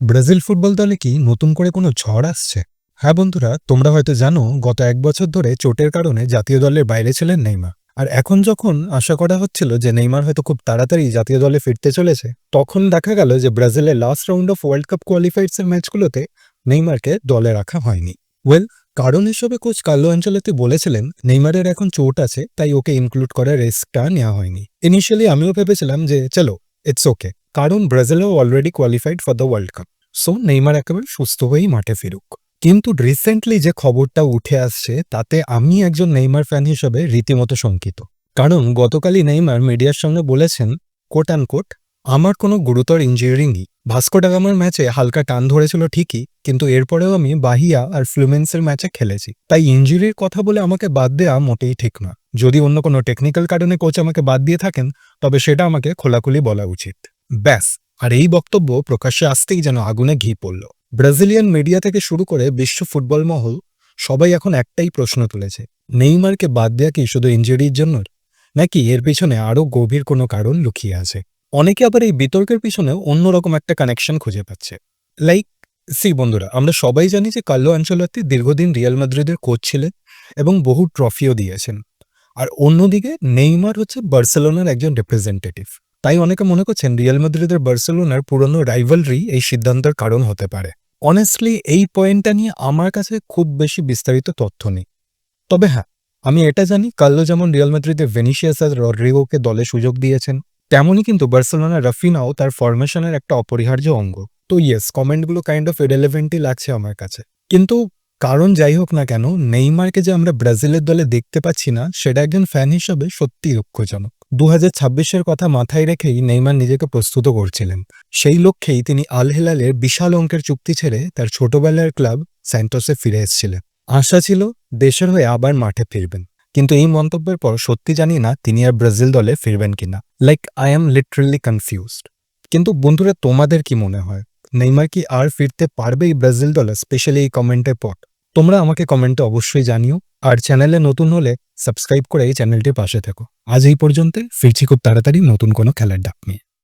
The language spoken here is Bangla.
ব্রাজিল ফুটবল দলে কি নতুন করে কোনো ঝড় আসছে? হ্যাঁ বন্ধুরা, তোমরা হয়তো জানো, গত এক বছর ধরে চোটের কারণে জাতীয় দলের বাইরে ছিলেন নেইমার। আর এখন যখন আশা করা হচ্ছিল যে নেইমার হয়তো খুব তাড়াতাড়ি জাতীয় দলে ফিরতে চলেছে, তখন দেখা গেল যে ব্রাজিলের last round of world cup qualifiers এর ম্যাচগুলোতে নেইমারকে দলে রাখা হয়নি। ওয়েল কারণ হিসেবে কোচ কার্লো অঞ্চলেতে বলেছিলেন, নেইমারের এখন চোট আছে, তাই ওকে ইনক্লুড করার রিস্কটা নেওয়া হয়নি। ইনিশিয়ালি আমিও ভেবেছিলাম যে, চলো ইটস ওকে কারণ ব্রাজিলও already qualified for the world cup so Neymar একেবারে সুস্থ হয়েই মাঠে ফিরুক। কিন্তু রিসেন্টলি যে খবরটা উঠে আসছে, তাতে আমি একজন নেইমার ফ্যান হিসেবে রীতিমতো শঙ্কিত। কারণ গতকালই নেইমার মিডিয়ার সঙ্গে বলেছেন কোট অ্যান্ড কোট আমার কোনো গুরুতর ইঞ্জুরি নেই। ভাস্কো ডাগামার ম্যাচে হালকা টান ধরেছিল ঠিকই, কিন্তু এরপরেও আমি বাহিয়া আর ফ্লুমেন্সের ম্যাচে খেলেছি। তাই ইঞ্জুরির কথা বলে আমাকে বাদ দেওয়া মোটেই ঠিক না। যদি অন্য কোনো টেকনিক্যাল কারণে কোচ আমাকে বাদ দিয়ে থাকেন, তবে সেটা আমাকে খোলাখুলি বলা উচিত। ব্যাস, আর এই বক্তব্য প্রকাশ্যে আসতেই যেন আগুনে ঘি পড়ল। ব্রাজিলিয়ান মিডিয়া থেকে শুরু করে বিশ্ব ফুটবল মহল সবাই এখন একটাই প্রশ্ন তুলেছে, নেইমারকে বাদ দেয়া কি শুধু ইঞ্জুরির জন্য? নাকি এর পিছনে আরও গভীর কোনো কারণ লুকিয়ে আছে? অনেকে আবার এই বিতর্কের পিছনে অন্যরকম একটা কানেকশন খুঁজে পাচ্ছে। লাইক সি বন্ধুরা, আমরা সবাই জানি যে কার্লো অ্যাঞ্চলত্তি দীর্ঘদিন রিয়াল মাদ্রিদের কোচ ছিলেন এবং বহু ট্রফিও দিয়েছেন। আর অন্যদিকে, নেইমার হচ্ছে বার্সেলোনার একজন রিপ্রেজেন্টেটিভ তাই অনেকে মনে করছেন রিয়াল মাদ্রিদের বার্সেলোনার পুরনো রাইভালরি এই সিদ্ধান্তের কারণ হতে পারে। অনেস্টলি এই পয়েন্টটা নিয়ে আমার কাছে খুব বেশি বিস্তারিত তথ্য নেই। তবে হ্যাঁ আমি এটা জানি কার্লো যেমন রিয়াল মাদ্রিদের ভেনিসিয়াস আর রড্রিগোকে দলে সুযোগ দিয়েছেন, তেমনই কিন্তু বার্সেলোনা রাফিনাও তার ফরমেশনের একটা অপরিহার্য অঙ্গ। তো ইয়েস কমেন্টগুলো কাইন্ড অফ ইরেলেভেন্টই লাগছে আমার কাছে। কিন্তু কারণ যাই হোক না কেন নেইমারকে যে আমরা ব্রাজিলের দলে দেখতে পাচ্ছি না, সেটা একজন ফ্যান হিসেবে সত্যি দুঃখজনক। দু হাজার কথা মাথায় রেখেই নেইমার নিজেকে প্রস্তুত করছিলেন। সেই লক্ষ্যেই তিনি আল হেলালের বিশাল অঙ্কের চুক্তি ছেড়ে তার ছোটবেলার ক্লাব স্যান্টোসে ফিরে এসেছিলেন। আশা ছিল দেশের হয়ে আবার মাঠে ফিরবেন। কিন্তু এই মন্তব্যের পর সত্যি জানি না তিনি আর ব্রাজিল দলে ফিরবেন কিনা। Like, I am literally confused. কিন্তু বন্ধুরা, তোমাদের কি মনে হয়? নেইমার কি আর ফিরতে পারবে এই ব্রাজিল দলে, স্পেশালি এই কমেন্টের পর? তোমরা আমাকে কমেন্টে অবশ্যই জানিও। আর চ্যানেলে নতুন হলে সাবস্ক্রাইব করে এই চ্যানেলটির পাশে থেকো। আজ এই পর্যন্ত ফিরছি খুব তাড়াতাড়ি নতুন কোনো খেলার ডাক নিয়ে।